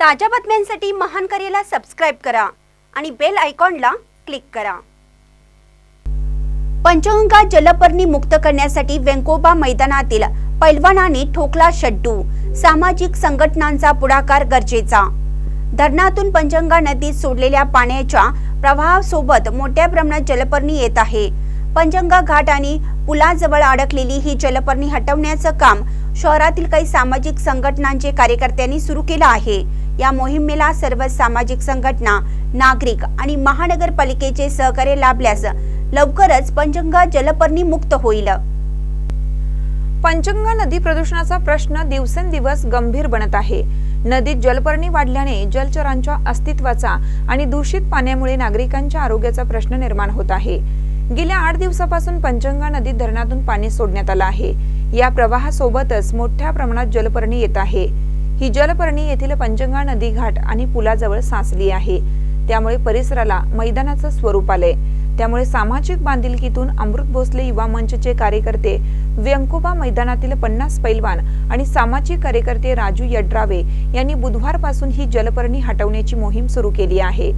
ताज्या बातम्यांसाठी महान करेला सबस्क्राईब करा आणि बेल आयकॉनला क्लिक करा. पंचगंगा जलपर्णी मुक्त करण्यासाठी वेंकोबा मैदानातील पैलवानाने ठोकला शड्डू. सामाजिक संघटनांचा पुढाकार गरजेचा. धरणातून पंचगंगा नदीत सोडलेल्या पाण्याच्या प्रवाहासोबत मोठ्या प्रमाणात जलपर्णी येत आहे. पंचगंगा घाट आणि पुलाजवळ अडकलेली ही जलपर्णी हटवण्याचं काम शहरातील काही सामाजिक संघटनांचे कार्यकर्त्यांनी सुरू केलं आहे. या मोहिमेला सर्व सामाजिक संघटना नागरिक आणि महानगरपालिकेचे सहकार्य लाभल्यास लवकरच पंचगंगा जलपर्णी मुक्त होईल. पंचगंगा नदी प्रदूषणाचा प्रश्न दिवसेंदिवस गंभीर बनत आहे. नदीत जलपर्णी वाढल्याने जलचरांच्या अस्तित्वाचा आणि दूषित पाण्यामुळे नागरिकांच्या आरोग्याचा प्रश्न निर्माण होत आहे. गेल्या आठ दिवसापासून पंचगंगा नदीत धरणातून पाणी सोडण्यात आलं आहे. या प्रवाहासोबतच मोठ्या प्रमाणात जलपर्णी येत आहे. ही जलपर्णी येथील पंचंगा नदी घाट आणि पुलाजवळ साचली आहे. त्यामुळे परिसराला मैदानाचं स्वरूप आलंय. त्यामुळे सामाजिक बांधिलकीतून अमृत भोसले युवा मंचचे कार्यकर्ते व्यंकोबा मैदानातील पन्नास पैलवान आणि सामाजिक कार्यकर्ते राजू यड्रावे यांनी बुधवारपासून ही जलपर्णी हटवण्याची मोहीम सुरू केली आहे.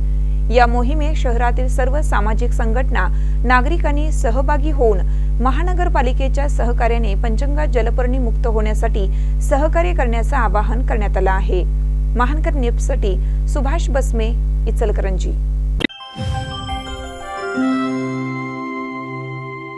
या मोहिमेत शहरातील सर्व सामाजिक संघटना नागरिकांनी सहभागी होऊन महानगरपालिकेच्या सहकार्याने पंचगंगा जलपर्णी मुक्त होण्यासाठी सहकार्य करण्याचं आवाहन करण्यात आलं आहे. महानगर न्यूजसाठी सुभाष बसमे इचलकरंजी.